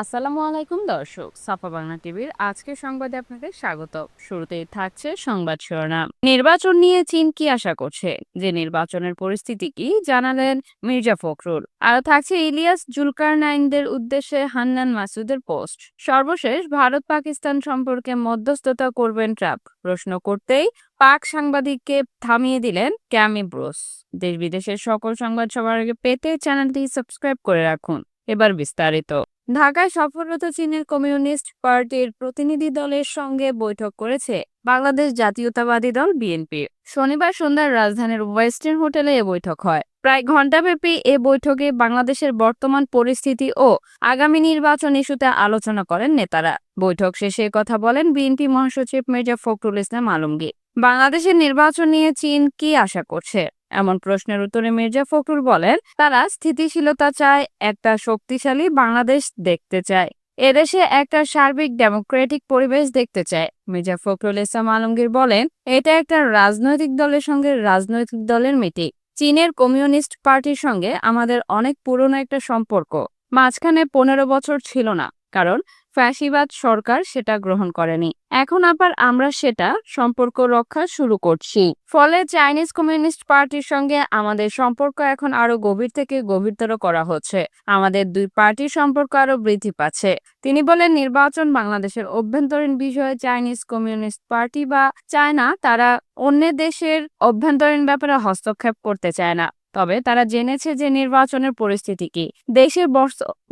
আসসালামু আলাইকুম দর্শক, সাফা বাংলা টিভির আজকের সংবাদে আপনাদের স্বাগত শুরুতেই থাকছে সংবাদ শিরোনাম। নির্বাচন নিয়ে চীন কি আশা করছে? যে নির্বাচনের পরিস্থিতি কি জানালেন মির্জা ফখরুল। আর থাকছে ইলিয়াস জুলকার নাইনদের উদ্দেশ্যে হান্নান মাসুদের পোস্ট। সর্বশেষ ভারত পাকিস্তান সম্পর্কে মধ্যস্থতা করবেন ট্রাম্প। প্রশ্ন করতেই পাক সাংবাদিককে থামিয়ে দিলেন ক্যামি ব্রোস। দেশ বিদেশের সকল সংবাদ সবার আগে পেতে চ্যানেলটি সাবস্ক্রাইব করে রাখুন। এবার বিস্তারিত। ঢাকায় সফররত চীনের কমিউনিস্ট পার্টির প্রতিনিধি দলের সঙ্গে বৈঠক করেছে বাংলাদেশ জাতীয়তাবাদী দল বিএনপি। শনিবার সন্ধ্যায় রাজধানীর ওয়েস্টার্ন হোটেলে এ বৈঠক হয়। প্রায় ঘণ্টাব্যাপী এ বৈঠকে বাংলাদেশের বর্তমান পরিস্থিতি ও আগামী নির্বাচন ইস্যুতে আলোচনা করেন নেতারা। বৈঠক শেষে কথা বলেন বিএনপি মহাসচিব মির্জা ফখরুল ইসলাম আলমগীর। বাংলাদেশের নির্বাচন নিয়ে চীন কি আশা করছে? এমন প্রশ্নের উত্তরে মির্জা ফখরুল বলেন, তারা স্থিতিশীলতা চায়, একটা শক্তিশালী বাংলাদেশ দেখতে চায়। এদেশে একটা সার্বিক ডেমোক্রেটিক পরিবেশ দেখতে চায়। মির্জা ফখরুল ইসলাম আলমগীর বলেন, এটা একটা রাজনৈতিক দলের সঙ্গে রাজনৈতিক দলের মিটিং। চীনের কমিউনিস্ট পার্টির সঙ্গে আমাদের অনেক পুরনো একটা সম্পর্ক। মাঝখানে পনেরো বছর ছিল না, কারণ ফ্যাসিবাদ সরকার সেটা গ্রহণ করেনি। এখন আবার আমরা সেটা সম্পর্ক রক্ষা শুরু করছি। ফলে চাইনিজ কমিউনিস্ট পার্টির সঙ্গে আমাদের সম্পর্ক এখন আরও গভীর থেকে গভীরতর করা হচ্ছে। আমাদের দুই পার্টির সম্পর্ক আরও বৃদ্ধি পাচ্ছে। তিনি বলেন, নির্বাচন বাংলাদেশের অভ্যন্তরীণ বিষয়ে চাইনিজ কমিউনিস্ট পার্টি বা চায়না, তারা অন্য দেশের অভ্যন্তরীণ ব্যাপারে হস্তক্ষেপ করতে চায় না। তবে তারা জেনেছে যে নির্বাচনের পরিস্থিতি কি। দেশের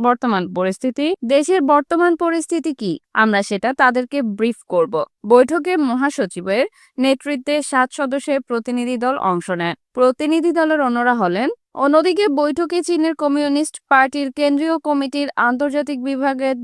বর্তমান পরিস্থিতি। দেশের বর্তমান পরিস্থিতি কি? আমরা সেটা তাদেরকে ব্রিফ করব। বৈঠকে মহাসচিবের নেতৃত্বে সাত সদস্যের প্রতিনিধি দল অংশ নেন। প্রতিনিধি দলের অন্যরা হলেন অন্যদিকে বৈঠকে চীনের কমিউনিস্ট পার্টির কেন্দ্রীয় কমিটির আন্তর্জাতিক বিভাগের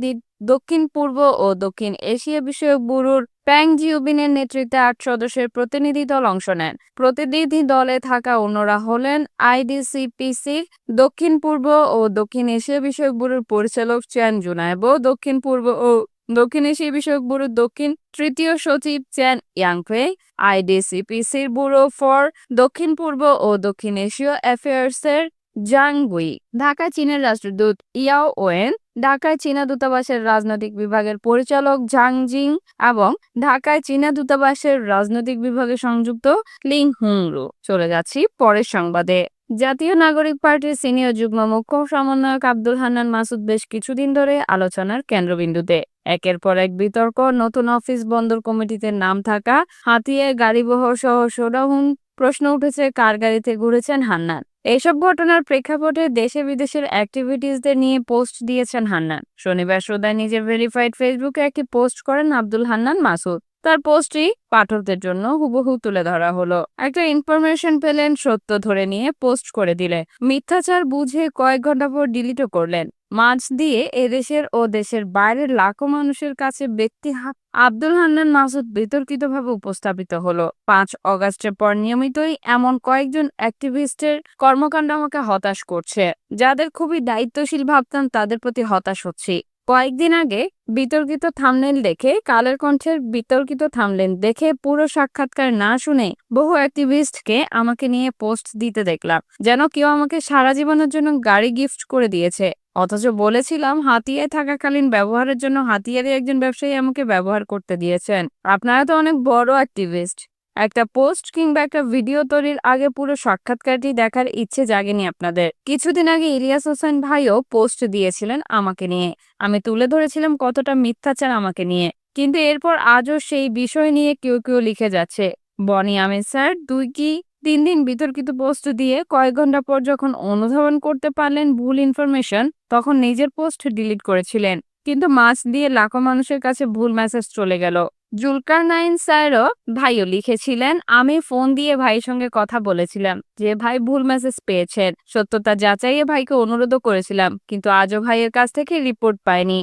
দক্ষিণ পূর্ব ও দক্ষিণ এশিয়া বিষয়ক ব্যুরোর প্যাং জিউবিনের নেতৃত্বে আট সদস্যের প্রতিনিধি দল অংশ নেন। প্রতিনিধি দলে থাকা অন্যরা হলেন আইডিসিপিসি, দক্ষিণ পূর্ব ও দক্ষিণ এশিয়া বিষয়ক ব্যুরোর পরিচালক চ্যান জুনাইবো দক্ষিণ পূর্ব ও দক্ষিণ এশিয়া বিষয়ক ব্যুরোর দক্ষিণ তৃতীয় সচিব চ্যান ইয়াংফে, আইডিসিপিসির ব্যুরো ফর দক্ষিণ পূর্ব ও দক্ষিণ এশীয় অ্যাফেয়ার্সের জাং গুই ঢাকায় চীনের রাষ্ট্রদূত ইয়াও ওয়েন ঢাকায় চীনা দূতাবাসের রাজনৈতিক বিভাগের পরিচালক ঝাং জিং এবং ঢাকায় চীনা দূতাবাসের রাজনৈতিক বিভাগে সংযুক্ত লিং হুংরু। চলে যাচ্ছি পরের সংবাদে। জাতীয় নাগরিক পার্টির সিনিয়র যুগ্ম মুখ্য সমন্বয়ক আব্দুল হান্নান মাসুদ বেশ কিছুদিন ধরে আলোচনার কেন্দ্রবিন্দুতে। একের পর এক বিতর্ক, নতুন অফিস বন্দর কমিটিতে নাম থাকা, হাতিয়ে গাড়িবহর সহ সোডাহুন প্রশ্ন উঠেছে, কার গাড়িতে ঘুরেছেন হান্নান? এইসব ঘটনার প্রেক্ষাপটে দেশে বিদেশের অ্যাক্টিভিটিসদের নিয়ে পোস্ট দিয়েছেন হান্নান। শনিবার সোদায় নিজের ভেরিফাইড ফেসবুকে একটি পোস্ট করেন আব্দুল হান্নান মাসুদ। তার পোস্টটি পাঠকদের জন্য হুবহু তুলে ধরা হলো। একটা ইনফরমেশন পেলেন সত্য ধরে নিয়ে পোস্ট করে দিলে মিথ্যাচার বুঝে কয়েক ঘণ্টা পর ডিলিটও করলেন। মাছ দিয়ে এদেশের ও দেশের বাইরের লাখো মানুষের কাছে ব্যক্তি আব্দুল হান্নান মাসুদ বিতর্কিতভাবে উপস্থাপিত হলো। পাঁচ অগাস্টের পর নিয়মিতই এমন কয়েকজন অ্যাক্টিভিস্টের কর্মকাণ্ড আমাকে হতাশ করছে। যাদের খুবই দায়িত্বশীল ভাবতাম তাদের প্রতি হতাশ হচ্ছি। কয়েকদিন আগে বিতর্কিত থামনেল দেখে কালের কণ্ঠের বিতর্কিত থামলেন দেখে পুরো সাক্ষাৎকার না শুনে বহু অ্যাক্টিভিস্টকে আমাকে নিয়ে পোস্ট দিতে দেখলাম, যেন কেউ আমাকে সারা জীবনের জন্য গাড়ি গিফট করে দিয়েছে। অথচ বলেছিলাম হাতিয়ায় থাকাকালীন ব্যবহারের জন্য হাতিয়ারে একজন ব্যবসায়ী আমাকে ব্যবহার করতে দিয়েছেন। আপনারা তো অনেক বড় অ্যাক্টিভিস্ট। একটা পোস্ট কিংবা একটা ভিডিও তৈরির আগে পুরো সাক্ষাৎকারটি দেখার ইচ্ছে জাগেনি আপনাদের। কিছুদিন আগে ইলিয়াস হোসেন ভাইও পোস্ট দিয়েছিলেন আমাকে নিয়ে। আমি তুলে ধরেছিলাম কতটা মিথ্যাচার আমাকে নিয়ে। কিন্তু এরপর আজও সেই বিষয় নিয়ে কেউ কেউ লিখে যাচ্ছে। বনি আমির স্যার, দুই কি তিন দিন বিতর্কিত পোস্ট দিয়ে কয়েক ঘণ্টা পর যখন অনুধাবন করতে পারলেন ভুল ইনফরমেশন, তখন নিজের পোস্ট ডিলিট করেছিলেন। কিন্তু মাছ দিয়ে লাখো মানুষের কাছে ভুল মেসেজ চলে গেল। জুলকার নাইন স্যারও ভাইও লিখেছিলেন, আমি ফোন দিয়ে ভাইয়ের সঙ্গে কথা বলেছিলাম যে, ভাই, ভুল মেসেজ পেয়েছেন। সত্যতা যাচাইয়ে ভাইকে অনুরোধও করেছিলাম, কিন্তু আজও ভাইয়ের কাছ থেকে রিপোর্ট পাইনি।